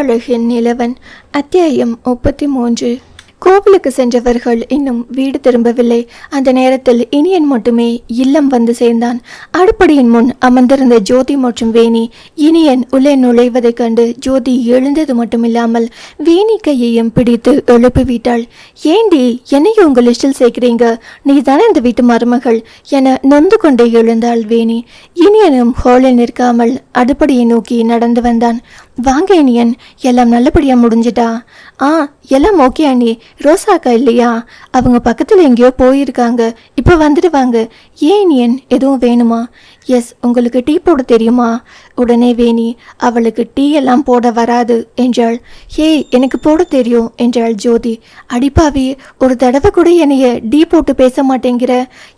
பேரழகின் நிலவன். அத்தியாயம் முப்பத்தி மூன்று கோவிலுக்கு சென்றவர்கள் இன்னும் வீடு திரும்பவில்லை. அந்த நேரத்தில் இனியன் மட்டுமே இல்லம் வந்து சேர்ந்தான். அடுப்படியின் முன் அமர்ந்திருந்த ஜோதி மற்றும் வேணி இனியன் உள்ளே நுழைவதைக் கண்டு ஜோதி எழுந்தது மட்டுமில்லாமல் வேணி கையையும் பிடித்து எழுப்பிவிட்டாள். ஏண்டி என்னையும் உங்கள் லிஸ்டில் சேர்க்கிறீங்க? நீ தானே இந்த வீட்டு மருமகள்? என நொந்து கொண்டே எழுந்தாள் வேணி. இனியனும் ஹோலில் நிற்காமல் அடுப்படியை நோக்கி நடந்து வந்தான். வாங்க இனியன் எல்லாம் நல்லபடியா முடிஞ்சிட்டா? ஆ எல்லாம் ஓகே அண்ணி. ரோசாக்கா இல்லையா? அவங்க பக்கத்தில் எங்கேயோ போயிருக்காங்க. இப்போ வந்துடுவாங்க. ஏன் இனியன் எதுவும் வேணுமா? எஸ் உங்களுக்கு டீ போட தெரியுமா? உடனே வேணி அவளுக்கு டீ எல்லாம் போட வராது என்றாள். ஹே எனக்கு போட தெரியும் என்றாள் ஜோதி. அடிப்பாவி ஒரு தடவை கூட என்னைய டீ போட்டு பேச மாட்டேங்கிற?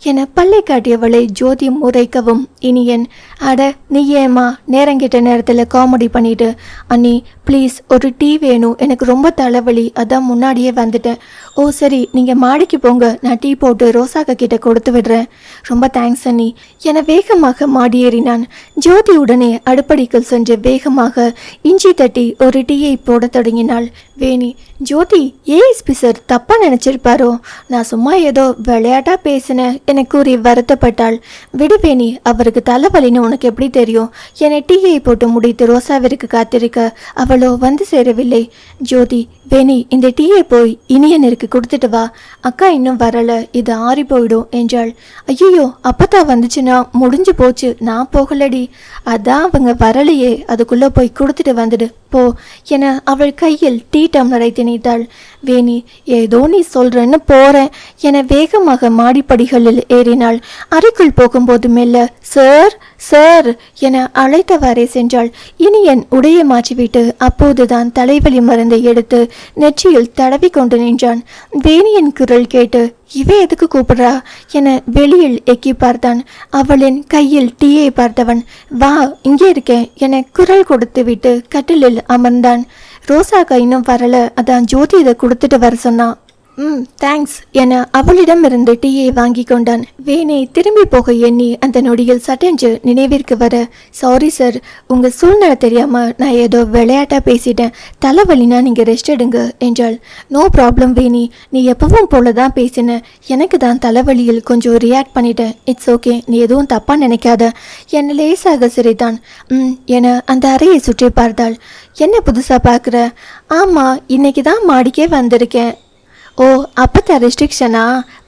என பல்லை காட்டியவளை ஜோதி முறைக்கவும் இனியன். அட நீ ஏம்மா நேரங்கிட்ட நேரத்தில் காமெடி பண்ணிட்டு. அண்ணி ப்ளீஸ் ஒரு டீ வேணும் எனக்கு ரொம்ப தலைவலி. அதான் முன்னாடியே வந்துட்டேன். ஓ சரி நீங்கள் மாடிக்கு போங்க. நான் டீ போட்டு ரோசாக்கா கிட்ட கொடுத்து விடுறேன். ரொம்ப தேங்க்ஸ் அண்ணி. என வேகமாக மாடியேறினான். ஜோதி உடனே அடுப்படிக்குள் சென்று வேகமாக இஞ்சி தட்டி ஒரு டீயை போடத் தொடங்கினாள். வேணி ஜோதி ஏஎஸ்பி சார் தப்பாக நினச்சிருப்பாரோ? நான் சும்மா ஏதோ விளையாட்டாக பேசினேன். என கூறி வருத்தப்பட்டாள். விடுவேணி அவருக்கு தலைவலின்னு உனக்கு எப்படி தெரியும்? என்னை டீயை போட்டு முடித்து ரோசாவிற்கு காத்திருக்க அவளோ வந்து சேரவில்லை. ஜோதி வேணி இந்த டீயை போய் இனியனிற்கு கொடுத்துட்டு வா. அக்கா இன்னும் வரலை. இது ஆறி போயிடும் என்றாள். ஐயோ அப்பத்தா வந்துச்சுன்னா முடிஞ்சு போச்சு. நான் போகலடி. அதான் அவங்க வரலையே. அதுக்குள்ளே போய் கொடுத்துட்டு வந்துடு. போ. என அவள் கையில் டீ டம்ளரை பண்ணிட்டாள். வேணி ஏதோ நீ சொல்றேன்னு போறேன். என வேகமாக மாடிப்படிகளில் ஏறினாள். அறைக்குள் போகும்போது மெல்ல சார் சார் என அழைத்தவாறே சென்றாள். இனி என் உடையை மாற்றிவிட்டு அப்போதுதான் தலைவலி மருந்தை எடுத்து நெற்றியில் தடவி கொண்டு நின்றான். வேணியின் குரல் கேட்டு இவ எதுக்கு கூப்பிடுறா? என வெளியில் எக்கி பார்த்தான். அவளின் கையில் டீயை பார்த்தவன் வா இங்கே இருக்கேன் என குரல் கொடுத்து விட்டு கட்டிலில் அமர்ந்தான். ரோசாக்கா இன்னும் வரல. அதான் ஜோதி இதை கொடுத்துட்டு வர சொன்னான். ம் தேங்க்ஸ் என அவளிடமிருந்து டீயை வாங்கி கொண்டான். வேணை திரும்பி போக எண்ணி அந்த நொடியில் சட்டென்று நினைவிற்கு வர சாரி சார் உங்கள் சூழ்நிலை தெரியாமல் நான் ஏதோ விளையாட்டாக பேசிட்டேன். தலைவலினா நீங்கள் ரெஸ்ட் எடுங்க என்றாள். No problem Veni. நீ எப்பவும் போல தான் பேசின. எனக்கு தான் தலைவலியில் கொஞ்சம் ரியாக்ட் பண்ணிட்டேன். இட்ஸ் ஓகே நீ எதுவும் தப்பாக நினைக்காத. என்னை லேசாக சிரித்தான். ம் என அந்த அறையை சுற்றி பார்த்தாள். என்ன புதுசாக பார்க்குற ஆமாம் இன்னைக்கு தான் மாடிக்கே வந்திருக்கேன். ஓ அப்போ தான் ரெஸ்ட்ரிக்ஷனா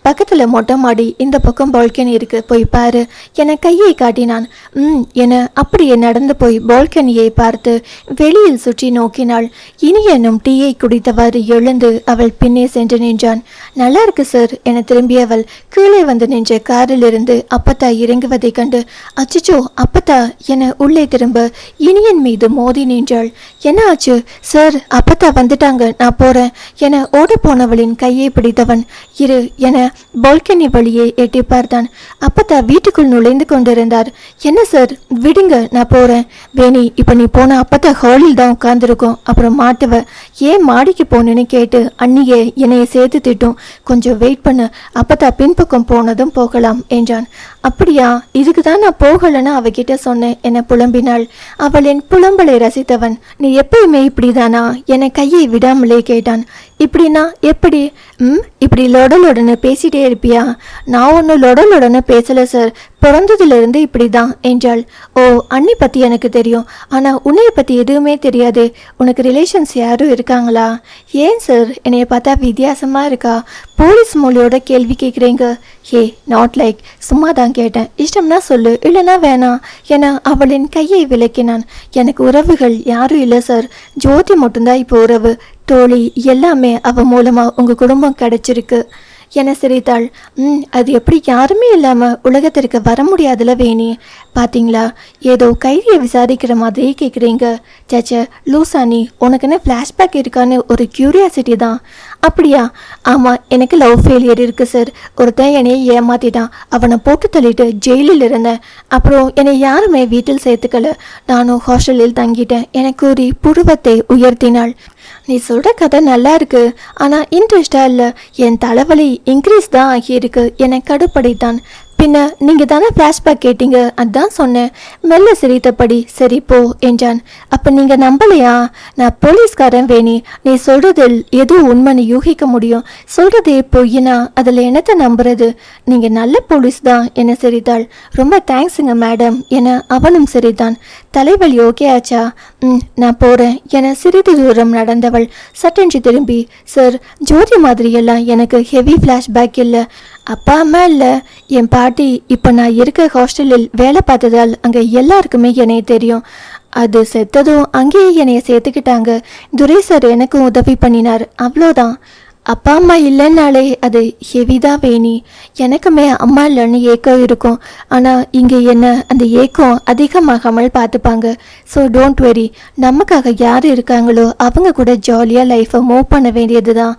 பக்கத்தில் மொட்டை மாடி இந்த பக்கம் பால்கனி இருக்கு. போய் பாரு. என கையை காட்டினான். ம் என அப்படியே நடந்து போய் பால்கனியை பார்த்து வெளியில் சுற்றி நோக்கினாள். இனி என்னும் டீயை குடித்தவாறு எழுந்து அவள் பின்னே சென்று நின்றான். நல்லா இருக்கு சார் என திரும்பியவள் கீழே வந்து நின்ற காரிலிருந்து அப்பத்தா இறங்குவதைக் கண்டு அச்சிச்சோ அப்பத்தா என உள்ளே திரும்ப இனியன் மீது மோதி நின்றாள். என்ன ஆச்சு சார் அப்பத்தா வந்துட்டாங்க. நான் போறேன் என ஓடப்போனவளின் கையை பிடித்தவன் இரு என பால்கனி வழியே எட்டி பார்த்தான் அப்பத்தா வீட்டுக்குள் நுழைந்து கொண்டிருந்தார். என்ன சார்? விடுங்க நான் போறேன். வேணி இப்ப நீ போன அப்பத்தா ஹாலில் தான் உட்கார்ந்துருக்கோம். அப்புறம் மாட்டுவ. ஏன் மாடிக்கு போனேன்னு கேட்டு அண்ணியே என்னைய சேர்த்து திட்டும். கொஞ்சம் வெயிட் பண்ணு. அப்பத்தா பின்பக்கம் போனதும் போகலாம் என்றான். அப்படியா? இதுக்கு தான் நான் போகலன்னு அவகிட்ட சொன்னேன் என புலம்பினாள். அவளின் புலம்பலை ரசித்தவன். நீ எப்பயுமே இப்படிதானா? என கையை விடாமலே கேட்டான். இப்படின்னா எப்படி? ம் இப்படி லொடலொடன்னு பேசிட்டே இருப்பியா? நான் ஒன்றும் லொடலொடன்னு பேசல சார் பிறந்ததிலிருந்து இப்படி தான் என்றாள். ஓ அண்ணி பற்றி எனக்கு தெரியும். ஆனால் உன்னைய பற்றி எதுவுமே தெரியாது. உனக்கு ரிலேஷன்ஸ் யாரும் இருக்காங்களா? ஏன் சார் என்னைய பார்த்தா வித்தியாசமாக இருக்கா? போலீஸ் மொழியோட கேள்வி கேட்குறீங்க ஹே நாட் லைக் சும்மா தான் கேட்டேன். இஷ்டம்னா சொல்லு. இல்லைன்னா வேணாம் என அவளின் கையை விளக்கினான். எனக்கு உறவுகள் யாரும் இல்லை சார் ஜோதி மட்டும்தான் இப்போ உறவு. தோழி எல்லாமே அவன் மூலமாக உங்கள் குடும்பம் கிடச்சிருக்கு. என சிரித்தாள். ம் அது எப்படி யாருமே இல்லாமல் உலகத்திற்கு வர முடியாதுல வேணி. பார்த்தீங்களா ஏதோ கைதியை விசாரிக்கிற மாதிரியே கேட்குறீங்க சேச்சே லூசானி உனக்குன்னு ஃப்ளாஷ்பேக் இருக்கான்னு ஒரு க்யூரியாசிட்டி தான். அப்படியா? ஆமாம் எனக்கு லவ் ஃபெயிலியர் இருக்குது சார் ஒருத்தன் என்னையை ஏமாத்திட்டான். அவனை போட்டு தள்ளிட்டு ஜெயிலில் இருந்தேன். அப்புறம் என்னை யாருமே வீட்டில் சேர்த்துக்கல. நானும் ஹாஸ்டலில் தங்கிட்டேன். என கூறி புருவத்தை உயர்த்தினாள். நீ சொல்கிற கதை நல்லா இருக்கு. ஆனால் இன்ட்ரெஸ்டாக இல்லை. என் தலைவலி இன்க்ரீஸ் தான் ஆகியிருக்கு. என கடுப்படைத்தான். பின்ன நீங்கள் தானே ஃப்ளாஷ்பேக் கேட்டீங்க? அதான் சொன்னேன். மெல்ல சிரித்தபடி சரி போ என்றான். அப்போ நீங்கள் நம்பலையா? நான் போலீஸ்காரன் வேணி. நீ சொல்றதில் எது உண்மைன்னு யூகிக்க முடியும். சொல்றதே பொய்யினா அதில் என்னத்தை நம்புறது? நீங்கள் நல்ல போலீஸ் தான் என சிரித்தாள். ரொம்ப தேங்க்ஸுங்க மேடம் என அவனும் சிரித்தான். தலைவலி ஓகே ஆச்சா? ம் நான் போகிறேன் என சிறிது தூரம் நடந்தவள். சட்டென்று திரும்பி சார் ஜோதி மாதிரியெல்லாம் எனக்கு ஹெவி ஃப்ளாஷ்பேக் இல்லை. அப்பா அம்மா இல்லை. என் பாட்டி இப்போ நான் இருக்க ஹாஸ்டலில் வேலை பார்த்ததால் அங்கே எல்லாருக்குமே என்னைய தெரியும். அது செத்ததும் அங்கேயே என்னைய சேர்த்துக்கிட்டாங்க. துரை சார் எனக்கும் உதவி பண்ணினார். அவ்வளோதான். அப்பா அம்மா இல்லைன்னாலே அது ஹெவி தான் வேணி. எனக்குமே அம்மா இல்லைன்னு ஏக்கம் இருக்கும். ஆனால் இங்கே என்ன அந்த ஏக்கம் அதிகமாகாமல் பார்த்துப்பாங்க. ஸோ டோன்ட் வெரி நமக்காக யார் இருக்காங்களோ அவங்க கூட ஜாலியாக லைஃப்பை மூவ் பண்ண வேண்டியது தான்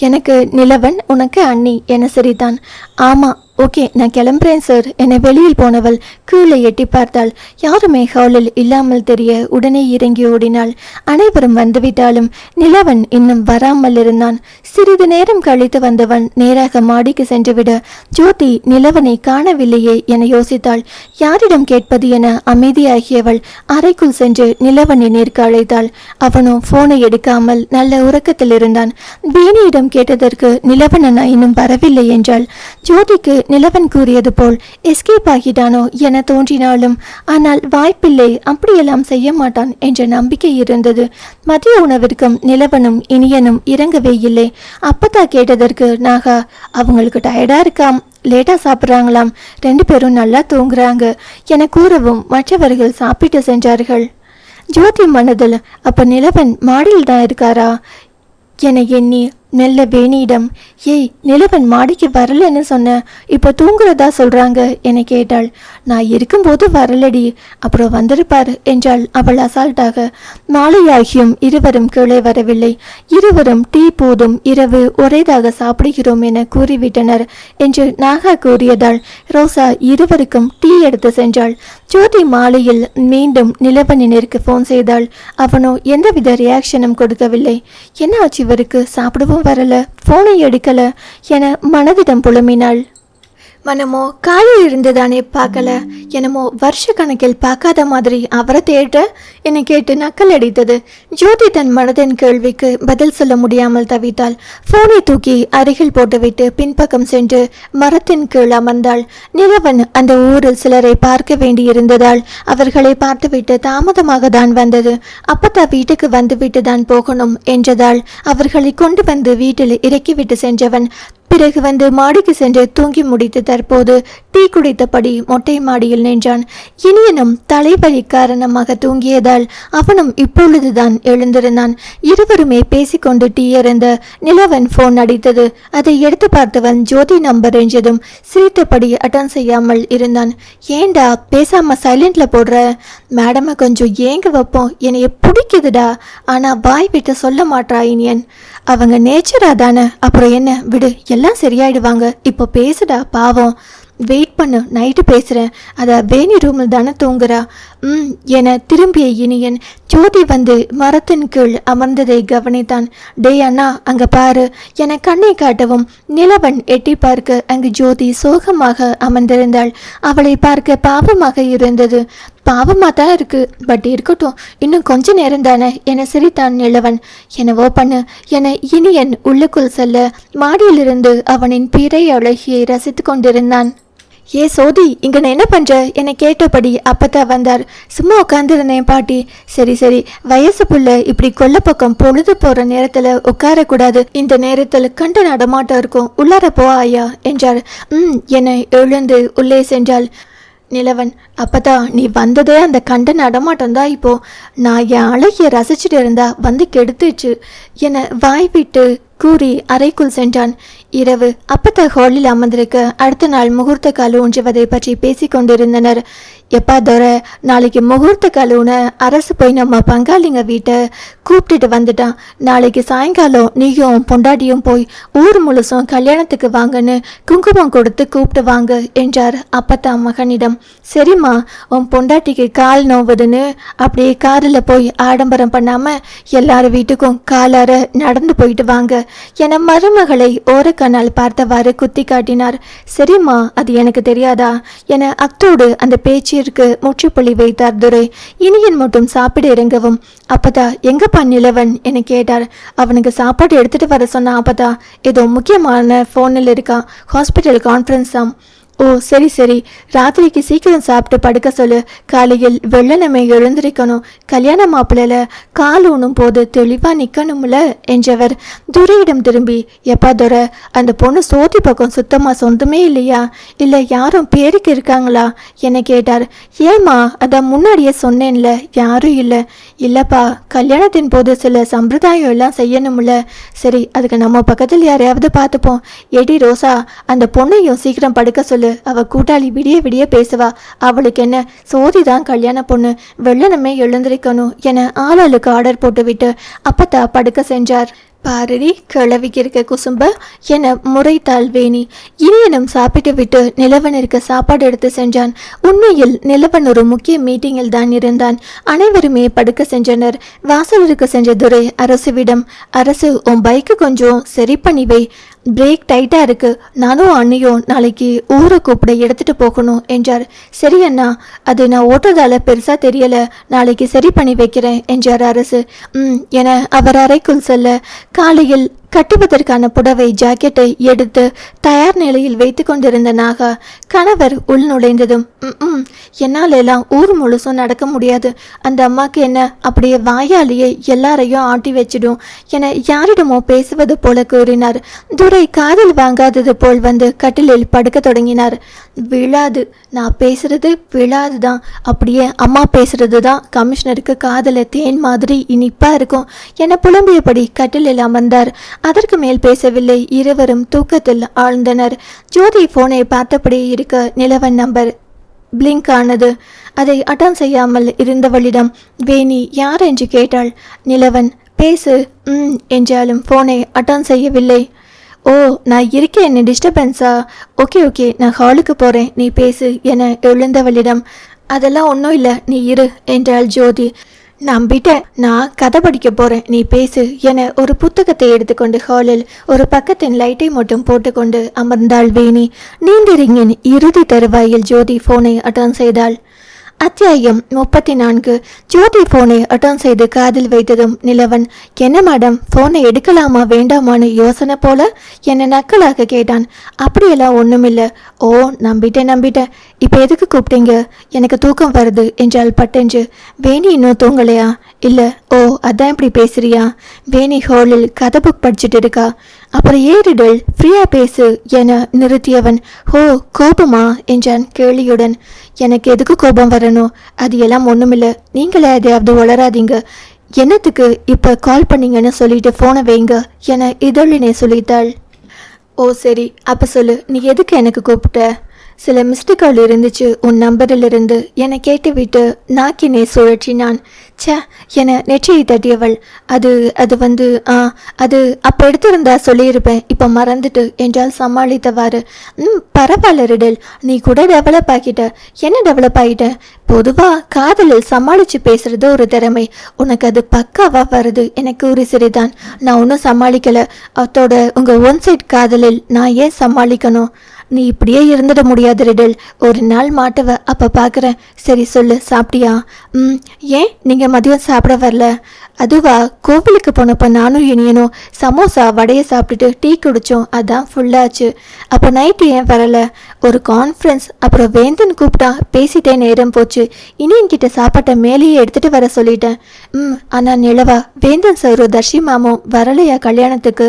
எனக்கு நிலவன் உனக்கு அண்ணி என சிரித்தான். ஆமாம் ஓகே நான் கிளம்புறேன் சார் என்னை வெளியில் போனவள் கீழே எட்டி பார்த்தாள். யாருமே ஹாலில் இல்லாமல் தெரிய உடனே இறங்கி ஓடினாள். அனைவரும் வந்துவிட்டாலும் நிலவன் இன்னும் வராமல் இருந்தான். சிறிது நேரம் கழித்து வந்தவன் நேராக மாடிக்கு சென்றுவிட ஜோதி நிலவனை காணவில்லையே என யோசித்தாள். யாரிடம் கேட்பது என அமைதியாகியவள் அறைக்குள் சென்று நிலவனை நேர்க்கு அழைத்தாள். அவனோ போனை எடுக்காமல் நல்ல உறக்கத்தில் இருந்தான். வேணியிடம் கேட்டதற்கு நிலவன் அண்ணா இன்னும் வரவில்லை என்றாள். ஜோதிக்கு நிலவன் கூறியது போல் எஸ்கேப் ஆகிட்டானோ என தோன்றினாலும் ஆனால் வாய்ப்பில்லை அப்படியெல்லாம் செய்ய மாட்டான் என்ற நம்பிக்கை இருந்தது. மதிய உணவிற்கும் நிலவனும் இனியனும் இறங்கவே இல்லை. அப்பத்தா கேட்டதற்கு நாகா அவங்களுக்கு டயர்டா இருக்காம். லேட்டா சாப்பிட்றாங்களாம். ரெண்டு பேரும் நல்லா தூங்குறாங்க என கூறவும் மற்றவர்கள் சாப்பிட்டு சென்றார்கள். ஜோதி மனதில் அப்ப நிலவன் மாடியில் தான் இருக்காரா? என எண்ணி மெல்ல வேணியிடம் ஏய் நிலவன் மாடிக்கு வரலன்னு சொன்ன இப்போ தூங்குறதா சொல்றாங்க? என கேட்டாள். நான் இருக்கும்போது வரலடி. அப்புறம் வந்திருப்பார் என்றாள் அவள் அசால்ட்டாக. மாலையாகியும் இருவரும் கீழே வரவில்லை. இருவரும் டீ போதும் இரவு ஒரேதாக சாப்பிடுகிறோம் என கூறிவிட்டனர் என்று நாகா கூறியதால் ரோசா இருவருக்கும் டீ எடுத்து சென்றாள். ஜோதி மாலையில் மீண்டும் நிலவனினருக்கு ஃபோன் செய்தாள். அவனோ எந்தவித ரியாக்ஷனும் கொடுக்கவில்லை. என்ன ஆச்சு இவருக்கு? சாப்பிடவும் வரல ஃபோனை எடுக்கல என மனதிடம் புலம்பினாள். மனமோ காலையில் இருந்துதானே பார்க்கல? என்னமோ வருஷ கணக்கில் பார்க்காத மாதிரி அவரை தேட என்னை கேட்டு நக்கல் அடித்தது. ஜோதி தன் மனதின் கேள்விக்கு பதில் சொல்ல முடியாமல் தவித்தாள். போனை தூக்கி அருகில் போட்டுவிட்டு பின்பக்கம் சென்று மரத்தின் கீழ் அமர்ந்தாள். நிலவன் அந்த ஊரில் சிலரை பார்க்க வேண்டியிருந்ததால் அவர்களை பார்த்துவிட்டு தாமதமாக தான் வந்தது. அப்பத்தா வீட்டுக்கு வந்துவிட்டு தான் போகணும் என்றதால் அவர்களை கொண்டு வந்து வீட்டில் இறக்கிவிட்டு சென்றவன் பிறகு வந்து மாடிக்கு சென்று தூங்கி முடித்து தற்போது டீ குடித்தபடி மொட்டை மாடியில் நின்றான். இனியனும் தலைவலி காரணமாக தூங்கியதால் அவனும் இப்பொழுதுதான் எழுந்திருந்தான். இருவருமே பேசிக்கொண்டு டீ இருந்த நிலவன் போன் அடித்தது. அதை எடுத்து பார்த்தவன் ஜோதி நம்பர் என்றதும் சிரித்தபடி அட்டன் செய்யாமல் இருந்தான். ஏண்டா பேசாம சைலண்ட்ல போடுற? மேடமை கொஞ்சம் ஏங்க வைப்போம். என்னைய பிடிக்குதுடா. ஆனா வாய் விட்டு சொல்ல மாட்டா இனியன். அவங்க நேச்சரா தானே. அப்புறம் என்ன? விடு எல்லாம் சரியாயிடுவாங்க. இப்போ பேசுடா பாவம். வெயிட் பண்ணு நைட்டு பேசுகிறேன் அதை வேணி ரூமில் தானே தூங்குறா. ம் என திரும்பிய இனியன் ஜோதி வந்து மரத்தின் கீழ் அமர்ந்ததை கவனித்தான். டேய் அண்ணா அங்க பாரு. என கண்ணை காட்டவும் நிலவன் எட்டி பார்க்க அங்கு ஜோதி சோகமாக அமர்ந்திருந்தாள். அவளை பார்க்க பாவமாக இருந்தது. பாவமாக தான் இருக்கு. பட் இருக்கட்டும் இன்னும் கொஞ்ச நேரம் தானே. என சிரித்தான் நிலவன். என்னவோ பண்ணு. என இனியன் உள்ளுக்குள் செல்ல. மாடியிலிருந்து அவனின் பிறை அழகியை ரசித்து கொண்டிருந்தான். ஏ சோதி இங்கே நான் என்ன பண்ணுற என கேட்டபடி அப்பத்தா வந்தார். சும்மா உட்காந்துருந்தேன் பாட்டி. சரி சரி. வயசு புள்ள இப்படி கொல்ல பக்கம் பொழுது போகிற நேரத்தில் உட்காரக்கூடாது. இந்த நேரத்தில் கண்ட நடமாட்டம் இருக்கும். உள்ளார போ ஐயா என்றார். ம் என எழுந்து உள்ளே சென்றாள். நிலவன் அப்போதான் நீ வந்ததே அந்த கண்ட நடமாட்டம் தான் இப்போ. நான் என் அழகிய ரசிச்சுட்டு இருந்தா வந்து கெடுத்துச்சு என வாய் விட்டு கூறி அறைக்குள் சென்றான். இரவு அப்பத்த ஹாலில் அமர்ந்திருக்க அடுத்த நாள் முகூர்த்த கால் ஊன்றுவதை பற்றி பேசிக் கொண்டிருந்தனர். எப்பா தோர நாளைக்கு முகூர்த்த கலவுன அரசு போய் நம்ம பங்காளிங்க வீட்டை கூப்பிட்டுட்டு வந்துட்டான். நாளைக்கு சாயங்காலம் நீயும் பொண்டாட்டியும் போய் ஊர் முழுசும் கல்யாணத்துக்கு வாங்கன்னு குங்குமம் கொடுத்து கூப்பிட்டு வாங்க என்றார் அப்பத்தா மகனிடம். சரிம்மா உன் பொண்டாட்டிக்கு கால் நோவுதுன்னு அப்படியே காரில் போய் ஆடம்பரம் பண்ணாமல் எல்லார் வீட்டுக்கும் காலார நடந்து போயிட்டு வாங்க என மருமகளை ஓரக்கண்ணால் பார்த்தவாறு குத்தி காட்டினார். சரிம்மா அது எனக்கு தெரியாதா? என அத்தோடு அந்த பேச்சு பேச்சிற்கு முற்றுப்புள்ளி வைத்தார் துரை. இனியன் மட்டும் சாப்பிட இறங்கவும். அப்பதா எங்கப்பா நிலவன்? என கேட்டார். அவனுக்கு சாப்பாடு எடுத்துட்டு வர சொன்ன அப்பதா. ஏதோ முக்கியமான ஃபோனில் இருக்கான் ஹாஸ்பிட்டல் கான்ஃபரன்ஸ் தான் ஓ சரி சரி. ராத்திரிக்கு சீக்கிரம் சாப்பிட்டு படுக்க சொல்லு. காலையில் வெள்ளனமே எழுந்திருக்கணும். கல்யாண மாப்பிள்ளையில கால் ஊனும் போது தெளிவாக நிற்கணும்ல என்றவர் துரையிடம் திரும்பி எப்பா துரை அந்த பொண்ணு சோதி பக்கம் சுத்தமாக சொந்தமே இல்லையா? இல்லை யாரும் பேருக்கு இருக்காங்களா? என கேட்டார். ஏம்மா அதான் முன்னாடியே சொன்னேன்ல யாரும் இல்லை. இல்லைப்பா கல்யாணத்தின் போது சில சம்பிரதாயம் எல்லாம் செய்யணும்ல. சரி அதுக்கு நம்ம பக்கத்தில் யாரையாவது பார்த்துப்போம். எடி ரோசா அந்த பொண்ணையும் சீக்கிரம் படுக்க சொல்லு. அவ கூட்டாளி விடிய விடிய பேசுவா. அவளுக்கு என்ன சோதி தான் கல்யாண பொண்ணு வெள்ளனமே எழுந்திருக்கணும் என ஆளாளுக்கு ஆர்டர் போட்டுவிட்டு அப்பத்தா படுக்க சென்றார். பாரதி கிளவிக்கு இருக்க குசும்ப என முறைத்தாள் வேணி. இனியனும் சாப்பிட்டு விட்டு நிலவனிற்கு சாப்பாடு எடுத்து சென்றான். உண்மையில் நிலவன் ஒரு முக்கிய மீட்டிங்கில் தான் இருந்தான். அனைவருமே படுக்க சென்றனர். வாசலருக்கு சென்ற துரை அரசுவிடம் அரசு உன் பைக்கு கொஞ்சம் சரி பண்ணிவை. பிரேக் டைட்டாக இருக்கு. நானும் அண்ணியும் நாளைக்கு ஊரை கூப்பிட எடுத்துகிட்டு போகணும் என்றார். சரி அண்ணா அது நான் ஓட்டுறதால பெருசாக தெரியலை. நாளைக்கு சரி பண்ணி வைக்கிறேன் என்றார் அரசு. ம் என அவர் அறைக்குள் செல்ல காலையில் கட்டுவதற்கான புடவை ஜாக்கெட்டை எடுத்து தயார் நிலையில் வைத்து கொண்டிருந்த நாகா கணவர் உள் நுழைந்ததும் "ம், ம் என்னால் எல்லாம் ஊர் முழுசும் நடக்க முடியாது. அந்த அம்மாக்கு என்ன அப்படியே வாயாலேயே எல்லாரையும் ஆட்டி வச்சிடும் என யாரிடமோ பேசுவது போல கூறினார். துரை காதல் வாங்காதது போல் வந்து கட்டிலில் படுக்க தொடங்கினார். விழாது நான் பேசுறது விழாதுதான் அப்படியே அம்மா பேசுறது தான். கமிஷனருக்கு காதல தேன் மாதிரி இனிப்பா இருக்கும் என புலம்பியபடி கட்டிலில் அமர்ந்தார். அதற்கு மேல் பேசவில்லை. இருவரும் தூக்கத்தில் ஆழ்ந்தனர். ஜோதி போனை பார்த்தபடி இருக்க நிலவன் நம்பர் பிளிங்க் ஆனது. அதை அட்டன் செய்யாமல் இருந்தவளிடம் வேணி யார் என்று கேட்டாள். நிலவன் பேசு ம் என்றாலும் போனை அட்டன் செய்யவில்லை. ஓ நான் இருக்கேன் என்ன டிஸ்டர்பன்ஸா ஓகே ஓகே நான் ஹாலுக்கு போகிறேன் நீ பேசு என எழுந்தவளிடம் அதெல்லாம் ஒன்றும் இல்லை நீ இரு என்றாள் ஜோதி. நம்பிட்டேன் நான் கதை படிக்க போறேன். நீ பேசு என ஒரு புத்தகத்தை எடுத்துக்கொண்டு ஹாலில் ஒரு பக்கத்தின் லைட்டை மட்டும் போட்டுக்கொண்டு அமர்ந்தாள் வேணி. நீண்டிரிங்கின் இறுதி தருவாயில் ஜோதி போனை அட்டன் செய்தாள். அத்தியாயம் முப்பத்தி நான்கு ஜோதி போனை அட்டன் செய்து காதில் வைத்ததும் நிலவன் என்ன மேடம் போனை எடுக்கலாமா வேண்டாமான்னு யோசனை போல? என்னை நக்கலாக கேட்டான். அப்படியெல்லாம் ஒன்றுமில்லை ஓ நம்பிட்டேன் நம்பிட்டேன். இப்போ எதுக்கு கூப்பிட்டீங்க? எனக்கு தூக்கம் வருது என்றால் பட்டென்று. வேணி இன்னும் தூங்கலையா? இல்லை. ஓ அதான் இப்படி பேசுறியா? வேணி ஹாலில் கதை புக் படிச்சுட்டு இருக்கா. அப்புறம் ஏறிடல் ஃப்ரீயா பேசு என நிறுத்தியவன். ஹோ கோபமா? என்றான் கேளியுடன் எனக்கு எதுக்கு கோபம் வரணும்? அது எல்லாம் ஒன்றுமில்லை நீங்களே எதையாவது வளராதீங்க என்னத்துக்கு இப்போ கால் பண்ணீங்கன்னு சொல்லிட்டு ஃபோனை வைங்க என இதழினை சொல்லித்தாள். ஓ சரி. அப்போ சொல்லு. நீ எதுக்கு எனக்கு கூப்பிட்ட? சில மிஸ்டு கால் இருந்துச்சு உன் நம்பரிலிருந்து. என்னை கேட்டுவிட்டு நாக்கினை சுழற்றினான். ச்சே என நெற்றியை தட்டியவள். அது அது வந்து ஆ அது அப்போ எடுத்திருந்தா சொல்லியிருப்பேன். இப்போ மறந்துட்டு என்றால் சமாளித்தவாறு. ம் பரவாயில்ல ரிடல். நீ கூட டெவலப் ஆகிட்ட. என்ன டெவலப் ஆகிட்ட? பொதுவாக காதலில் சமாளித்து பேசுறது ஒரு திறமை. உனக்கு அது பக்காவாக வருது எனக்கு ஒரு சிறிதான். நான் ஒன்றும் சமாளிக்கலை. அத்தோட உங்கள் ஒன் சைட் காதலில் நான் ஏன் சமாளிக்கணும்? நீ இப்படியே இருந்துட முடியாது ரிடல். ஒரு நாள் மாட்டவ. அப்போ பார்க்குறேன் சரி சொல்லு சாப்பிட்டியா? ம் ஏன்? நீங்கள் மதியம் சாப்பிட வரல. அதுவா கோவிலுக்கு போனப்போ நானும் இனியனும் சமோசா வடையை சாப்பிட்டுட்டு டீ குடித்தோம் அதான் ஃபுல்லாச்சு அப்போ நைட்டு ஏன் வரலை? ஒரு கான்ஃபரன்ஸ் அப்புறம் வேந்தன் கூப்பிட்டா பேசிட்டே நேரம் போச்சு. இனியன் கிட்ட சாப்பாட்டை மேலேயே எடுத்துகிட்டு வர சொல்லிட்டேன். ம் ஆனால் நிலவா வேந்தன் சார் தர்ஷி மாமும் வரலையா கல்யாணத்துக்கு?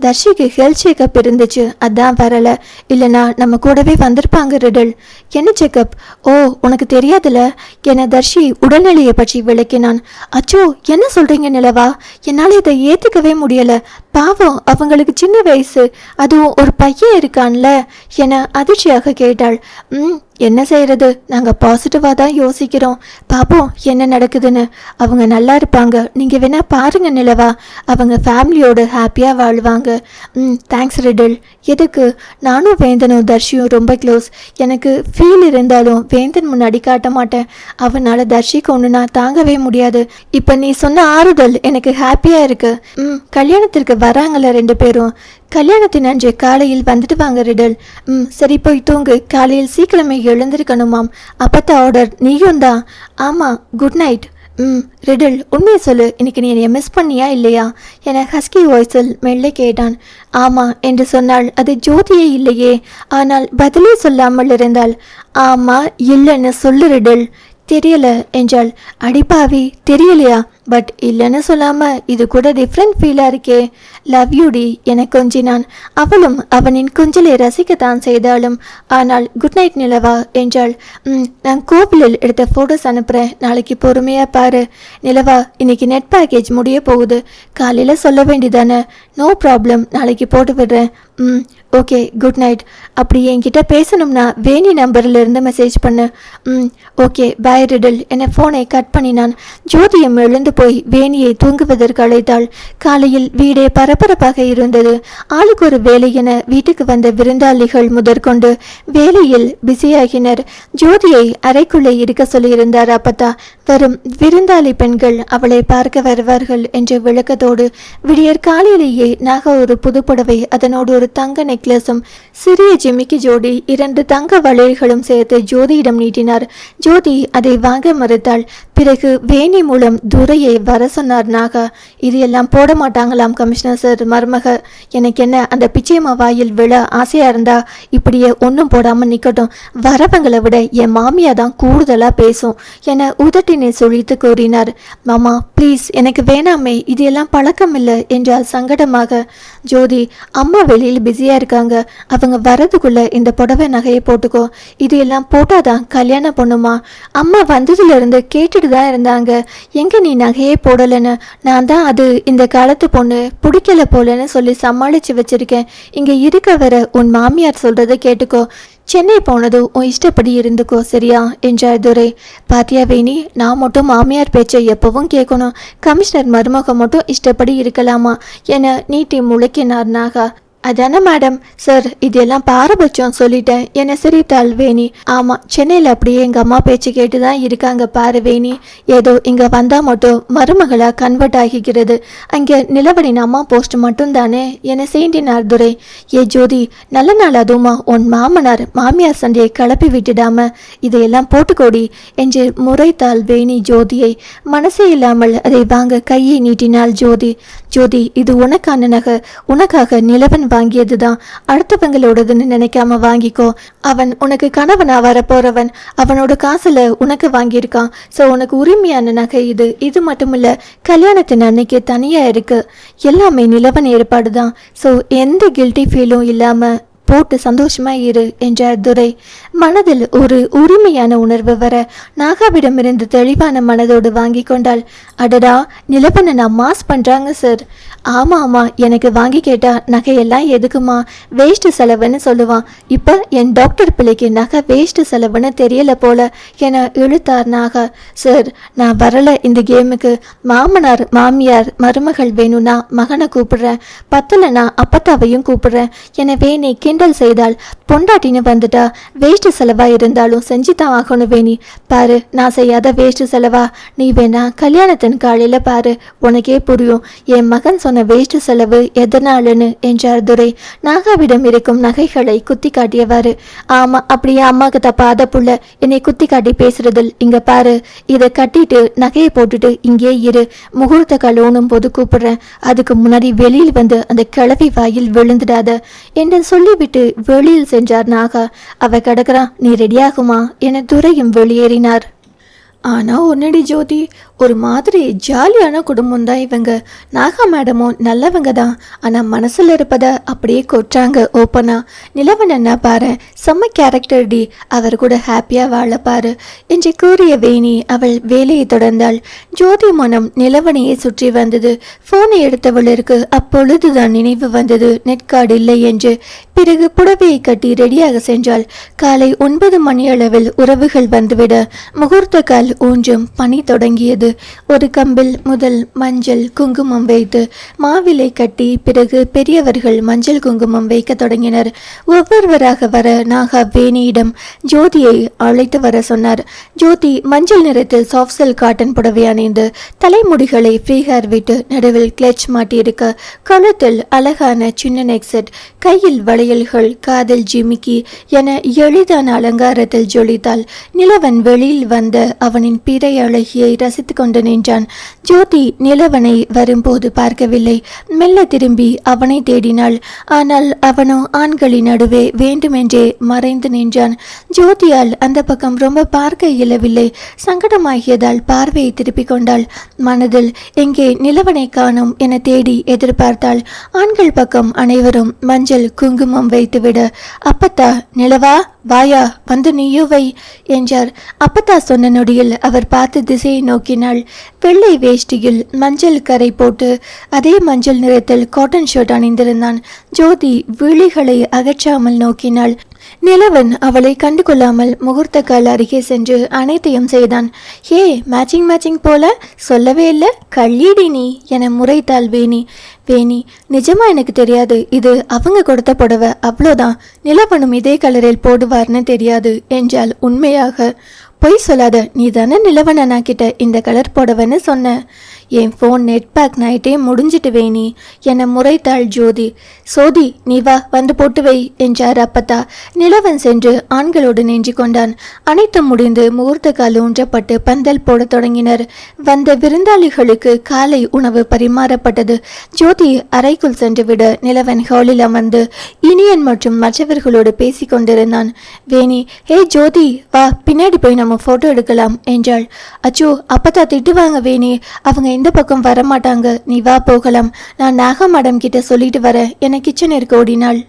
தர்ஷிக்கு ஹெல்த் செக்கப் இருந்துச்சு. அதான் வரல. இல்லைனா நம்ம கூடவே வந்திருப்பாங்க ரிடல். என்ன செக்கப் ஓ உனக்கு தெரியாதுல? என தர்ஷி உடல்நிலையை பற்றி விளக்கினான். அச்சோ என்ன சொல்றீங்க நிலவா? என்னால் இதை ஏற்றுக்கவே முடியல. பாவம் அவங்களுக்கு சின்ன வயசு. அதுவும் ஒரு பையன் இருக்கான்ல. என அதிர்ச்சியாக கேட்டாள். ம் என்ன செய்யறது? நாங்கள் பாசிட்டிவாக தான் யோசிக்கிறோம். பாப்போம் என்ன நடக்குதுன்னு. அவங்க நல்லா இருப்பாங்க. நீங்கள் வேணால் பாருங்க நிலவா. அவங்க ஃபேமிலியோடு ஹாப்பியாக வாழ்வாங்க. ம் தேங்க்ஸ் ரிடில் எதுக்கு? நானும் வேந்தனும் தர்ஷியும் ரொம்ப க்ளோஸ் எனக்கு ஃபீல் இருந்தாலும் வேந்தன் முன்னாடி காட்ட மாட்டேன். அவனால் தர்ஷிக்கு ஒன்றுனா தாங்கவே முடியாது. இப்போ நீ சொன்ன ஆறுதல் எனக்கு ஹாப்பியாக இருக்கு. ம் கல்யாணத்திற்கு வராங்கள ரெண்டு பேரும். கல்யாணத்தின் அன்று காலையில் வந்துட்டு வாங்க ரிடல். ம் சரி போய் தூங்கு. காலையில் சீக்கிரமே எழுந்திருக்கணுமாம். அப்பத்த ஆர்டர் நீயும் தான். ஆமாம் குட் நைட் ம் ரிடல் உண்மையை சொல்லு. இன்னைக்கு நீ என்னை மிஸ் பண்ணியா இல்லையா? என ஹஸ்கி வாய்ஸில் மெல்ல கேட்டான். ஆமா என்று சொன்னால் அது ஜோதியே இல்லையே. ஆனால் பதிலே சொல்லாமல் இருந்தால். ஆமா இல்லைன்னு சொல்லு ரிடல். தெரியல என்றாள் அடிப்பாவி தெரியலையா? பட் இல்லைன்னு சொல்லாமல் இது கூட டிஃப்ரெண்ட் ஃபீலாக இருக்கே. லவ் யூடி என கொஞ்சினான். அவளும் அவனின் கொஞ்சலை ரசிக்கத்தான் செய்தாலும் ஆனால் குட் நைட் நிலவா என்றாள் "ம், நான் கோவிலில் எடுத்த ஃபோட்டோஸ் அனுப்புகிறேன் நாளைக்கு பொறுமையாக பாரு. நிலவா இன்னைக்கு நெட் பேக்கேஜ் முடிய போகுது. காலையில் சொல்ல வேண்டிதானே? நோ ப்ராப்ளம் நாளைக்கு போட்டு விடுறேன். ம் ஓகே குட் நைட் அப்படி என்கிட்ட பேசணும்னா வேணி நம்பர்ல இருந்து மெசேஜ் பண்ணு. ம் ஓகே பாய் ரிடல் என ஃபோனை கட் பண்ணினான். ஜோதியம் எழுந்து போய் வேணியை தூங்குவதற்கு அழைத்தாள். காலையில் வீடே பரபரப்பாக இருந்தது. ஆளுக்கு ஒரு வேலை என வீட்டுக்கு வந்த விருந்தாளிகள் முதற்கொண்டு வேலையில் பிஸியாகினர். ஜோதியை அறைக்குள்ளே இருக்க சொல்லியிருந்தார் அப்பத்தா வரும் விருந்தாளி பெண்கள் அவளை பார்க்க வருவார்கள் என்ற விளக்கத்தோடு விடியற் காலையிலேயே நாக ஒரு புதுப்புடவை அதனோடு ஒரு தங்கனை நெக்லஸும். சிறிய ஜிமிக்கி ஜோடி இரண்டு தங்க வளையல்களும் சேர்த்து ஜோதியிடம் நீட்டினார். ஜோதி அதை வாங்க மறுத்தாள். பிறகு வேணி மூலம் துரையை வர சொன்னார் நாகா. இது எல்லாம் போட மாட்டாங்களாம் கமிஷனர் சார் மருமக. எனக்கு என்ன அந்த பிச்சையம்மா வாயில் விழ ஆசையா இருந்தா இப்படியே ஒன்றும் போடாம நிக்கட்டும். வரவங்களை விட என் மாமியா தான் கூடுதலா பேசும் என உதட்டினை சுழித்து கூறினார். மாமா ப்ளீஸ் எனக்கு வேணாமே இது எல்லாம் பழக்கம் இல்லை என்றால் சங்கடமாக. ஜோதி அம்மா வெளியில் பிஸியாக இருக்காங்க. அவங்க வரதுக்குள்ள இந்த புடவை நகையை போட்டுக்கோ. இது எல்லாம் போட்டாதான் கல்யாணம் பொண்ணுமா? அம்மா வந்ததுலேருந்து கேட்டுட்டு தான் இருந்தாங்க. எங்கே நீ நகையே போடலைன்னு? நான் தான் அது இந்த காலத்து பொண்ணு பிடிக்கல போலன்னு சொல்லி சமாளித்து வச்சிருக்கேன். இங்கே இருக்க வர உன் மாமியார் சொல்கிறத கேட்டுக்கோ. சென்னை போனதும் உன் இஷ்டப்படி இருந்துக்கோ சரியா? என்றார் துரை. பாத்தியா வேணி நான் மட்டும் மாமியார் பேச்சை எப்பவும் கேட்கணும். கமிஷனர் மருமகம் மட்டும் இஷ்டப்படி இருக்கலாமா? என நீட்டி முளைக்கினார் நாகா. அதானே மேடம் சார் இதெல்லாம் பாரபட்சம் சொல்லிட்டேன். என்னை சிரித்தாள் வேணி. ஆமா சென்னையில் அப்படியே எங்க அம்மா பேச்சு கேட்டு தான் இருக்காங்க பாரு வேணி. ஏதோ இங்க வந்தா மட்டும் மருமகளா கன்வெர்ட் ஆகிக்கிறது. அங்க நிலவரின் அம்மா போஸ்ட் மட்டும் தானே? என சீண்டினார் துரை. ஏ ஜோதி நல்ல நாள் அதுவுமா. உன் மாமனார் மாமியார் சண்டையை கிளப்பி விட்டுடாம இதையெல்லாம் போட்டுக்கோடி. என்று முறைத்தாள் வேணி ஜோதியை. மனசே இல்லாமல் அதை வாங்க கையை நீட்டினாள் ஜோதி. ஜோதி இது உனக்கான நகை. உனக்காக நிலவன் வாங்கியதுதான். அடுத்தவங்களோடதுன்னு நினைக்காம வாங்கிக்கோ. அவன் உனக்கு கணவனா வரப்போறவன். அவனோட காசுல உனக்கு வாங்கியிருக்கான். ஸோ உனக்கு உரிமையான நகை இது. இது மட்டும் இல்ல கல்யாணத்தின் அன்னைக்கு தனியா இருக்கு. எல்லாமே நிலவன் ஏற்பாடு தான் ஸோ எந்த கில்ட்டி ஃபீலும் இல்லாம போட்டு சந்தோஷமா இரு என்றார் துரை. மனதில் ஒரு உரிமையான உணர்வு வர நாகாவிடமிருந்து தெளிவான மனதோடு வாங்கி கொண்டாள். அடடா நிலப்பண்ண நான் மாஸ் பண்றாங்க சார் ஆமா ஆமா எனக்கு வாங்கி கேட்டா நகையெல்லாம் எதுக்குமா? வேஸ்ட் செலவுன்னு சொல்லுவான் இப்ப என் டாக்டர் பிள்ளைக்கு நகை வேஸ்ட் செலவுன்னு தெரியல போல என இழுத்தார் நாகா. சார் நான் வரல இந்த கேமுக்கு மாமனார் மாமியார் மருமகள் வேணும்னா மகனை கூப்பிடுறேன். பத்தலைனா அப்பத்தாவையும் கூப்பிடுறேன். எனவே நீ கிண்டல் செய்தாள் பொண்டாட்டின்னு வந்துட்டா வேஸ்ட் செலவா இருந்தாலும் செஞ்சு தான் ஆகணும் வேணி. பாரு நான் செய்யாத வேஸ்ட் செலவா நீ வேணா கல்யாணத்தின் காலையில பாரு உனக்கே புரியும். என் மகன் சொன்ன வேஸ்ட் செலவு எதனாலன்னு என்றார் துரை. நாகாவிடம் இருக்கும் நகைகளை குத்தி காட்டியவாறு. ஆமா அப்படியே அம்மாவுக்கு தப்பாத புள்ள என்னை குத்தி காட்டி பேசுறதில் இங்க பாரு. இதை கட்டிட்டு நகையை போட்டுட்டு இங்கே இரு. முகூர்த்த கலோனும் போது கூப்பிடுறேன். அதுக்கு முன்னாடி வெளியில் வந்து அந்த கிளவி வாயில் விழுந்துடாத. என்று சொல்லிவிட்டு வெளியில் சென்றார் நாகா. அவ கிடக்குறான் நீ ரெடியாகுமா என துரையும் வெளியேறினார். ஆனால் ஒன்னடி ஜோதி ஒரு மாதிரி ஜாலியான குடும்பம் தான் இவங்க. நாகா மேடமும் நல்லவங்க தான். ஆனால் மனசில் இருப்பத அப்படியே கொட்டுறாங்க ஓப்பனா. நிலவன் என்ன பாரு செம்ம கேரக்டர் டி. அவர் கூட ஹாப்பியாக வாழ பாரு. என்று கூறிய வேணி அவள் வேலையை தொடர்ந்தாள். ஜோதி மனம் நிலவனையே சுற்றி வந்தது. ஃபோனை எடுத்தவளிற்கு அப்பொழுதுதான் நினைவு வந்தது. நெட் கார்டு இல்லை என்று. பிறகு புடவையை கட்டி ரெடியாக சென்றாள். காலை ஒன்பது மணி அளவில் உறவுகள் வந்துவிட. முகூர்த்த கால ஊன்றும் பணி தொடங்கியது. ஒரு கம்பில் முதல் மஞ்சள் குங்குமம் வைத்து மாவிலை கட்டி பிறகு பெரியவர்கள் மஞ்சள் குங்குமம் வைக்க தொடங்கினர். ஒவ்வொருவராக வர நாகா வேணியிடம் ஜோதியை அழைத்து வர சொன்னார். ஜோதி மஞ்சள் நிறத்தில் சாஃப்ட் சில்க் காட்டன் புடவை அணிந்து தலைமுடிகளை ஃப்ரீ ஹேர் விட்டு நடுவில் கிளச் மாட்டியிருக்க கழுத்தில் அழகான சின்ன நெக் கையில் வளையல்கள் காதல் ஜிமிக்கி என எளிதான அலங்காரத்தில் ஜொலித்தால் நிலவன் வெளியில் வந்த அவன் அவனின் பிறை அழகியை ரசித்து கொண்டு நின்றான். ஜோதி நிலவனை வரும்போது பார்க்கவில்லை. மெல்ல திரும்பி அவனை தேடினாள். ஆனால் அவனோ ஆண்களின் நடுவே வேண்டுமென்றே மறைந்து நின்றான். ஜோதியால் அந்த பக்கம் ரொம்ப பார்க்க இயலவில்லை. சங்கடமாகியதால் பார்வையை திருப்பிக் கொண்டாள். மனதில் எங்கே நிலவனை காணும் என தேடி எதிர்பார்த்தாள். ஆண்கள் பக்கம் அனைவரும் மஞ்சள் குங்குமம் வைத்துவிட அப்பத்தா நிலவா வாயா வந்து நீயோ வை என்றார். அப்பத்தா சொன்ன நொடியில் அவர் பார்த்த திசையை நோக்கினாள். வெள்ளை வேஷ்டியில் மஞ்சள் கரை போட்டு அதே மஞ்சள் நிறத்தில் காட்டன் ஷர்ட் அணிந்திருந்தான். ஜோதி விழிகளை அகற்றாமல் நோக்கினாள். நிலவன் அவளை கண்டு கொள்ளாமல் முகூர்த்த கால் அருகே சென்று அனைத்தையும் செய்தான். ஹே மேட்சிங் மேட்சிங் போல? சொல்லவே இல்லை? கள்ளீடி நீ? என முறைத்தாள் வேணி. வேணி நிஜமா எனக்கு தெரியாது. இது அவங்க கொடுத்த புடவை. அவ்வளோதான். நிலவனும் இதே கலரில் போடுவார்னு தெரியாது என்றால் உண்மையாக. பொய் சொல்லாத நீ தானே நான் கிட்ட இந்த கலர் புடவைன்னு சொன்ன. என் ஃபோன் நெட் பேக் நைட்டே முடிஞ்சிட்டு வேணி என முறைத்தாள் ஜோதி. சோதி நீ வா வந்து போட்டு வை என்றார் அப்பத்தா. நிலவன் சென்று ஆண்களோடு நெஞ்சு கொண்டான். அனைத்தும் முடிந்து முகூர்த்த கால் ஊன்றப்பட்டு பந்தல் போடத் தொடங்கினர். வந்த விருந்தாளிகளுக்கு காலை உணவு பரிமாறப்பட்டது. ஜோதி அறைக்குள் சென்றுவிட நிலவன் ஹாலில் அமர்ந்து இனியன் மற்றும் மற்றவர்களோடு பேசிக் கொண்டிருந்தான். வேணி ஹே ஜோதி வா பின்னாடி போய் நம்ம போட்டோ எடுக்கலாம் என்றாள். அச்சோ அப்பத்தா திட்டுவாங்க வேணி. அவங்க இந்த பக்கம் வர மாட்டாங்க நீ வா போகலாம். நான் நாகா மேடம் கிட்ட சொல்லிட்டு வரேன். என கிச்சனிற்கு ஓடினாள்.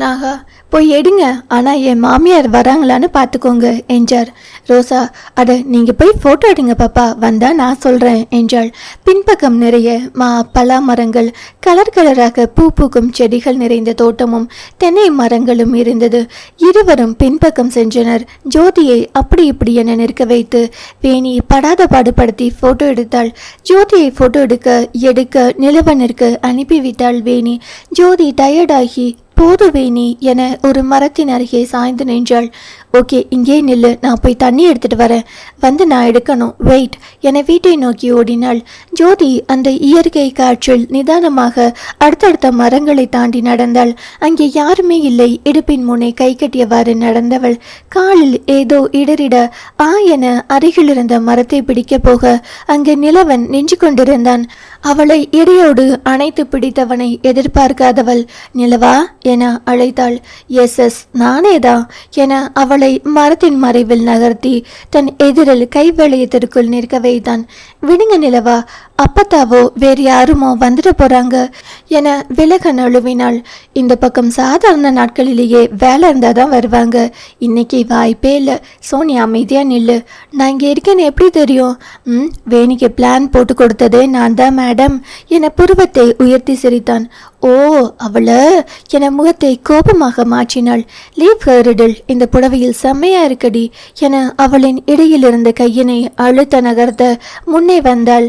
நாகா போய் எடுங்க. ஆனால் என் மாமியார் வராங்களான்னு பார்த்துக்கோங்க என்றார் ரோசா அட நீங்கள் போய் ஃபோட்டோ எடுங்க பாப்பா வந்தால் நான் சொல்கிறேன் என்றாள். பின்பக்கம் நிறைய மா பலா மரங்கள் கலர் கலராக பூ பூக்கும் செடிகள் நிறைந்த தோட்டமும் தென்னை மரங்களும் இருந்தது. இருவரும் பின்பக்கம் சென்றனர். ஜோதியை அப்படி இப்படி என நிற்க வைத்து வேணி படாத பாடுபடுத்தி ஃபோட்டோ எடுத்தாள். ஜோதியை ஃபோட்டோ எடுக்க எடுக்க நிலவனிற்கு அனுப்பிவிட்டாள் வேணி. ஜோதி டயர்டாகி போதுவேணி என ஒரு மரத்தின் அருகே சாய்ந்து நின்றாள். ஓகே இங்கே நில்லு நான் போய் தண்ணி எடுத்துகிட்டு வரேன். வந்து நான் எடுக்கணும். வெயிட் என வீட்டை நோக்கி ஓடினாள். ஜோதி அந்த இயற்கை காற்றில் நிதானமாக அடுத்தடுத்த மரங்களை தாண்டி நடந்தாள். அங்கே யாருமே இல்லை. இடுப்பின் முனை கை கட்டியவாறு நடந்தவள். காலில் ஏதோ இடறிட ஆ என அருகில் இருந்த மரத்தை பிடிக்கப் போக அங்கே நிலவன் நின்று கொண்டிருந்தான். அவளை இடையோடு அணைத்து பிடித்தவனை எதிர்பார்க்காதவள் நிலவா என அழைத்தாள். எஸ் எஸ் நானேதான் என அவளை மரத்தின் மறைவில் நகர்த்தி தன் எதிரில் கைவளையத்திற்குள் நிற்க வைத்தான் விடுங்க நிலவா அப்பத்தாவோ வேறு யாருமோ வந்துட போறாங்க என விலக நழுவினாள். இந்த பக்கம் சாதாரண நாட்களிலேயே வேலை இருந்தால் தான் வருவாங்க. இன்னைக்கு வாய்ப்பே இல்லை. சோனி அமைதியாக நில்லு. நான் இங்கே இருக்கேன்னு எப்படி தெரியும்? ம் வேணிக்கு பிளான் போட்டு கொடுத்ததே நான் தான் மேடம் என புருவத்தை உயர்த்தி சிரித்தான். ஓ அவள? என முகத்தை கோபமாக மாற்றினாள். லீவ் ஹரிடல் இந்த புடவையில் செம்மையா இருக்கடி என அவளின் இடையில் இருந்த கையினை அழுத்த நகர்த்த முன்னே வந்தாள்.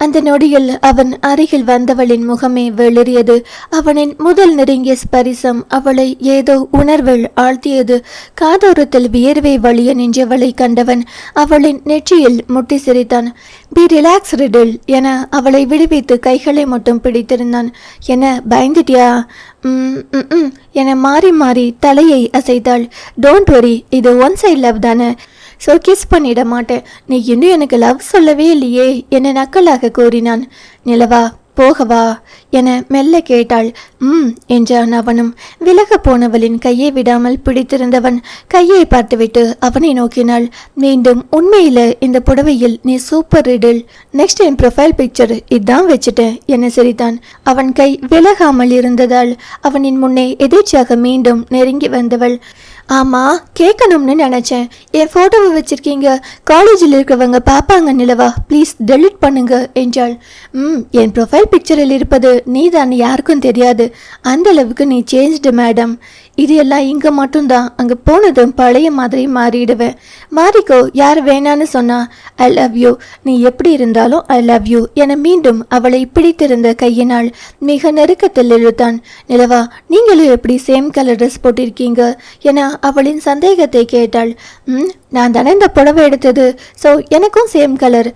அந்த நொடியில் அவன் அருகில் வந்தவளின் முகமே வெளிறியது. அவனின் முதல் நெருங்கிய ஸ்பரிசம் அவளை ஏதோ உணர்வில் ஆழ்த்தியது. காதோரத்தில் வியர்வை வழிய நின்றவளை கண்டவன் அவளின் நெற்றியில் முட்டி சிரித்தான். பி ரிலாக்ஸ் ரிடில் என அவளை விடுவித்து கைகளை மட்டும் பிடித்திருந்தான். என பயந்துட்டியா? "ம், என மாறி மாறி தலையை அசைத்தாள். டோன்ட் வரி இது ஒன் சைட் லவ் தானே? ஸோ கிஸ் பண்ணிட மாட்டேன். நீ இன்னும் எனக்கு லவ் சொல்லவே இல்லையே என நக்கலாக கூறினான். நிலவா போகவா என மெல்ல கேட்டாள். ம் என்றான் அவனும். விலக போனவளின் கையை விடாமல் பிடித்திருந்தவன் கையை பார்த்துவிட்டு அவனை நோக்கினாள். மீண்டும் உண்மையில் இந்த புடவையில் நீ சூப்பர் ரிடில் நெக்ஸ்ட் என் ப்ரொஃபைல் பிக்சர் இதான் வச்சுட்டேன் என சிரித்தான். அவன் கை விலகாமல் இருந்ததால் அவனின் முன்னே எதேச்சியாக மீண்டும் நெருங்கி வந்தவள். ஆமாம் கேட்கணும்னு நினச்சேன். என் ஃபோட்டோவை வச்சுருக்கீங்க. காலேஜில் இருக்கிறவங்க பார்ப்பாங்க நிலவா. ப்ளீஸ் டெலிட் பண்ணுங்க என்றாள். ம் என் ப்ரொஃபைல் பிக்சரில் இருப்பது நீ தான் யாருக்கும் தெரியாது. அந்த அளவுக்கு நீ சேஞ்ச்டு மேடம் இது எல்லாம் இங்கே மட்டும்தான். அங்கே போனதும் பழைய மாதிரி மாறிடுவேன் மாறிக்கோ யார் வேணான்னு சொன்னா ஐ லவ் யூ நீ எப்படி இருந்தாலும் ஐ லவ் யூ என மீண்டும் அவளை பிடித்திருந்த கையினால் மிக நெருக்கத்தில் இழுத்தான். நிலவா நீங்களும் எப்படி சேம் கலர் ட்ரெஸ் போட்டிருக்கீங்க? என அவளின் சந்தேகத்தை கேட்டாள். ம் நான் தானே இந்த புடவை எடுத்தது. ஸோ எனக்கும் சேம் கலர்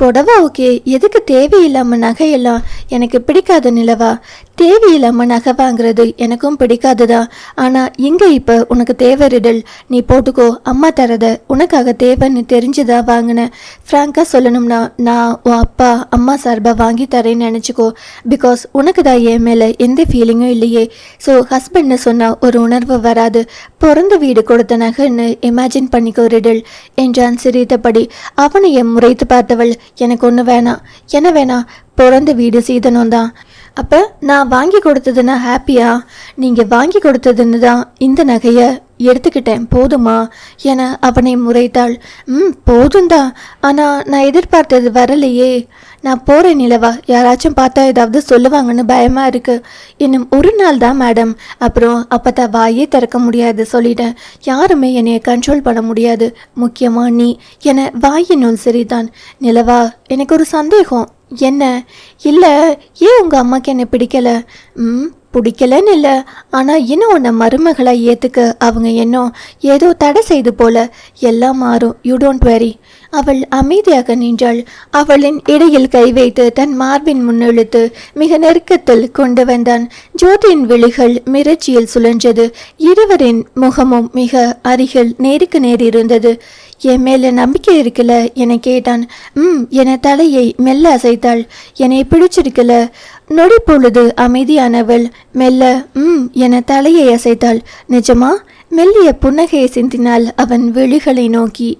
புடவை ஓகே எதுக்கு தேவையில்லாமல் நகையெல்லாம் எனக்கு பிடிக்காத நிலவா. தேவையில்லாம நகை வாங்குறது எனக்கும் பிடிக்காததான் ஆனால் இங்கே இப்போ உனக்கு தேவை ரிடல்? நீ போட்டுக்கோ அம்மா தரத உனக்காக தேவைன்னு தெரிஞ்சுதா வாங்கினேன் ஃப்ராங்காக சொல்லணும்னா நான் உன் அப்பா அம்மா சார்பாக வாங்கி தரேன்னு நினச்சிக்கோ. பிகாஸ் உனக்கு தான் என் மேலே எந்த ஃபீலிங்கும் இல்லையே. ஸோ ஹஸ்பண்ட்னு சொன்னால் ஒரு உணர்வு வராது. பிறந்த வீடு கொடுத்த நகைன்னு இமேஜின் பண்ணிக்கோ ரிடல். என்றான் சிரித்தபடி அவனையே முறைத்து பார்த்தவள் எனக்கு ஒன்று வேணாம். என்ன வேணாம்? பிறந்த வீடு சீதனம் தான் அப்போ நான் வாங்கி கொடுத்ததுன்னா ஹாப்பியா நீங்கள் வாங்கி கொடுத்ததுன்னு தான் இந்த நகையை எடுத்துக்கிட்டேன். போதுமா? என அவனை முறைத்தாள் ம் போதும் தான் ஆனால் நான் எதிர்பார்த்தது வரலையே. நான் போகிறேன் நிலவா. யாராச்சும் பார்த்தா ஏதாவது சொல்லுவாங்கன்னு பயமாக இருக்குது இன்னும் ஒரு நாள் தான் மேடம் அப்புறம் அப்போ தான் வாயே திறக்க முடியாது சொல்லிட்டேன். யாருமே என்னையை கண்ட்ரோல் பண்ண முடியாது. முக்கியமாக நீ. என வாயினுள் சரிதான் நிலவா எனக்கு ஒரு சந்தேகம். என்ன? இல்லை ஏன் உங்கள் அம்மாக்கு என்னை பிடிக்கல? ம் பிடிக்கலன்னு இல்லை. ஆனால் இன்னும் உன்னை மருமகளை ஏற்றுக்க அவங்க இன்னும் ஏதோ தடை செய்து போல. எல்லாம் மாறும். யூ டோன்ட் வெரி அவள் அமைதியாக நின்றாள். அவளின் இடையில் கை வைத்து தன் மார்பின் முன்னெழுத்து மிக நெருக்கத்தில் கொண்டு வந்தான். ஜோதியின் விழிகள் மிரட்சியில் சுழன்றது. இருவரின் முகமும் மிக அருகில் நேருக்கு நேர் இருந்தது. என் மேல நம்பிக்கை இருக்குல்ல? என கேட்டான். ம் என தலையை மெல்ல அசைத்தாள். என்னை பிடிச்சிருக்கல நொடி பொழுது அமைதியானவள் மெல்ல ம் என தலையை அசைத்தாள். நிஜமா? மெல்லிய புன்னகையை சிந்தினாள் அவன் விழிகளை நோக்கி.